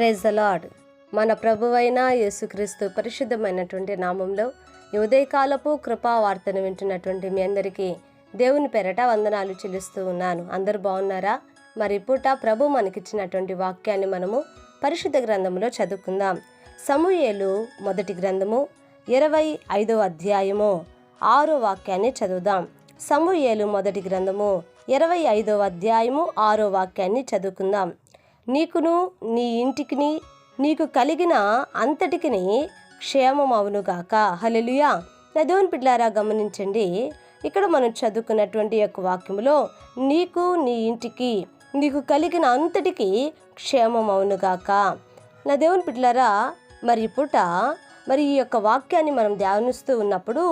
Praise the మన ప్రభువైన యేసుక్రీస్తు పరిశుద్ధమైనటువంటి నామంలో ఉదయకాలపు కృపా వార్తను వింటున్నటువంటి మీ అందరికీ దేవుని పెరట వందనాలు చెల్లిస్తూ ఉన్నాను. అందరు బాగున్నారా? మరి పూట ప్రభు మనకిచ్చినటువంటి వాక్యాన్ని మనము పరిశుద్ధ గ్రంథంలో చదువుకుందాం. సమూయేలు మొదటి గ్రంథము ఇరవై ఐదవ అధ్యాయము ఆరో వాక్యాన్ని చదువుదాం. సమూయేలు మొదటి గ్రంథము ఇరవై ఐదవ అధ్యాయము ఆరో వాక్యాన్ని చదువుకుందాం. నీకును నీ ఇంటికిని నీకు కలిగిన అంతటికిని క్షేమమవునుగాక హలెలుయా నా దేవుని పిల్లారా గమనించండి. ఇక్కడ మనం చదువుకున్నటువంటి యొక్క వాక్యములో నీకు నీ ఇంటికి నీకు కలిగిన అంతటికి క్షేమమవునుగాక నా దేవుని పిల్లారా మరి పూట మరి ఈ యొక్క వాక్యాన్ని మనం ధ్యానిస్తూ ఉన్నప్పుడు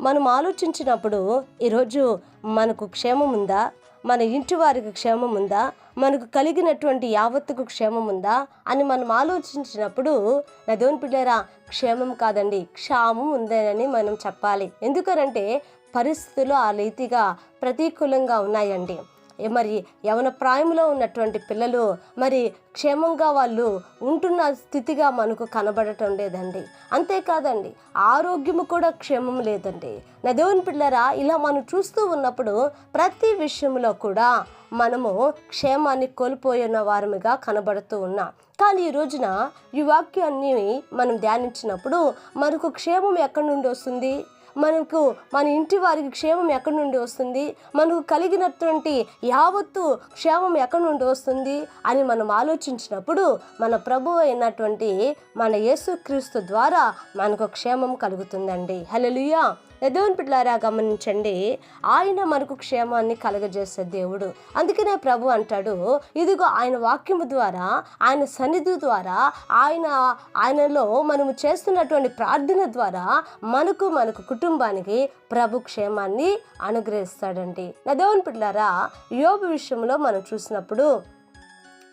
మనం ఆలోచించినప్పుడు ఈరోజు మనకు క్షేమం ఉందా మన ఇంటి వారికి క్షేమం ఉందా? మనకు కలిగినటువంటి యావత్తుకు క్షేమం ఉందా? అని మనం ఆలోచించినప్పుడు నా దేవుని పిల్లరా క్షేమం కాదండి క్షామం ఉందని మనం చెప్పాలి. ఎందుకనంటే పరిస్థితులు ఆ రీతిగా ప్రతికూలంగా ఉన్నాయండి. మరి యవన ప్రాయంలో ఉన్నటువంటి పిల్లలు మరి క్షేమంగా వాళ్ళు ఉంటున్న స్థితిగా మనకు కనబడటం లేదండి. అంతేకాదండి ఆరోగ్యము కూడా క్షేమం లేదండి. నా దేవుని పిల్లరా ఇలా మనం చూస్తూ ఉన్నప్పుడు ప్రతి విషయంలో కూడా మనము క్షేమాన్ని కోల్పోయిన వారముగా కనబడుతూ ఉన్నాం. కానీ ఈ రోజున ఈ వాక్యాన్ని మనం ధ్యానించినప్పుడు మనకు క్షేమం ఎక్కడి నుండి వస్తుంది? మనకు మన ఇంటి వారికి క్షేమం ఎక్కడి నుండి వస్తుంది? మనకు కలిగినటువంటి యావత్తు క్షేమం ఎక్కడి నుండి వస్తుంది? అని మనం ఆలోచించినప్పుడు మన ప్రభు అయినటువంటి మన యేసుక్రీస్తు ద్వారా మనకు క్షేమం కలుగుతుందండి. హలో దేవుని పిల్లారా గమనించండి. ఆయన మనకు క్షేమాన్ని కలగజేసే దేవుడు. అందుకనే ప్రభు అంటాడు ఇదిగో ఆయన వాక్యము ద్వారా ఆయన సన్నిధి ద్వారా ఆయన ఆయనలో మనము చేస్తున్నటువంటి ప్రార్థన ద్వారా మనకు మనకు కుటుంబానికి ప్రభు క్షేమాన్ని అనుగ్రహిస్తాడండి. నా దేవుని పిల్లారా యోబు విషయంలో మనం చూసినప్పుడు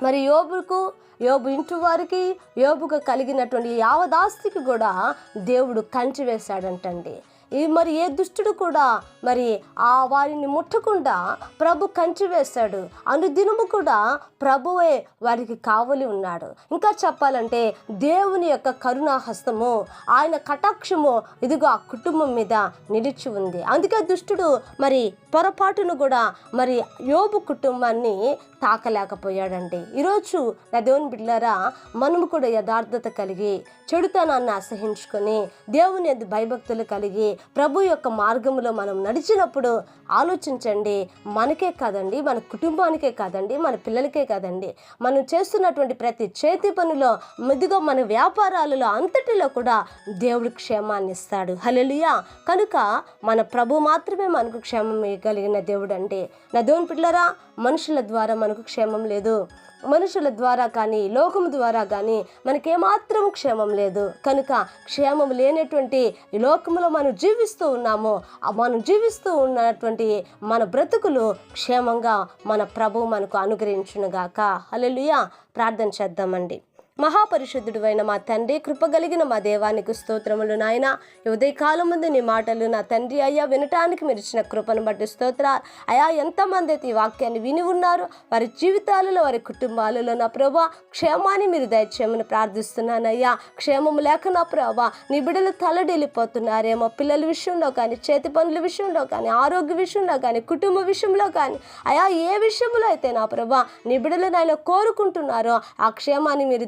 మరి యోబుకు యోబు ఇంటి వారికి యోబుకు కలిగినటువంటి యావదాస్తికి కూడా దేవుడు కంచి వేశాడంటండి. మరి ఏ దుష్టుడు కూడా మరి ఆ వారిని ముట్టకుండా ప్రభు కంచి వేశాడు. అనుదినము కూడా ప్రభువే వారికి కావలి ఉన్నాడు. ఇంకా చెప్పాలంటే దేవుని యొక్క కరుణాహస్తము ఆయన కటాక్షము ఇదిగో ఆ కుటుంబం మీద నిలిచి ఉంది. అందుకే దుష్టుడు మరి పొరపాటును కూడా మరి యోబు కుటుంబాన్ని తాకలేకపోయాడండి. ఈరోజు నా దేవుని బిడ్డలారా మనము కూడా యథార్థత కలిగి చెడుతనాన్ని అసహించుకొని దేవుని భయభక్తులు కలిగి ప్రభు యొక్క మార్గంలో మనం నడిచినప్పుడు ఆలోచించండి మనకే కాదండి మన కుటుంబానికే కాదండి మన పిల్లలకే కాదండి. మనం చేస్తున్నటువంటి ప్రతి చేతి పనిలో మెదుగో మన వ్యాపారాలలో అంతటిలో కూడా దేవుడు క్షేమాన్ని ఇస్తాడు. హలలియా కనుక మన ప్రభు మాత్రమే మనకు క్షేమం ఇవ్వగలిగిన దేవుడు అండి నా దేవుని పిల్లరా మనుషుల ద్వారా మనకు క్షేమం లేదు. మనుషుల ద్వారా కానీ లోకం ద్వారా కానీ మనకేమాత్రం క్షేమం లేదు. కనుక క్షేమం లేనటువంటి ఈ లోకంలో మనం జీవిస్తూ ఉన్నామో. మనం జీవిస్తూ ఉన్నటువంటి మన బ్రతుకులు క్షేమంగా మన ప్రభు మనకు అనుగ్రహించునుగాక. అలెలుయ ప్రార్థన చేద్దామండి. మహాపరిశుద్ధుడు అయిన మా తండ్రి కృపగలిగిన మా దేవానికి స్తోత్రములు నాయన. ఉదయ ఉదయకాలం ముందు నీ మాటలు నా తండ్రి అయ్యా వినటానికి మీరు ఇచ్చిన కృపను బట్టి స్తోత్ర అయా ఎంతమంది అయితే ఈ వాక్యాన్ని విని ఉన్నారు వారి జీవితాలలో వారి కుటుంబాలలో నా ప్రభా క్షేమాన్ని మీరు దయచేయమని ప్రార్థిస్తున్నానయ్యా. క్షేమము లేక నా ప్రభా నీ బిడ్డలు తలడిల్లిపోతున్నారేమో. పిల్లల విషయంలో కానీ చేతి పనుల విషయంలో కానీ ఆరోగ్య విషయంలో కానీ కుటుంబ విషయంలో కానీ అయా ఏ విషయంలో అయితే నా ప్రభా నీ బిడ్డలు నాయన కోరుకుంటున్నారో ఆ క్షేమాన్ని మీరు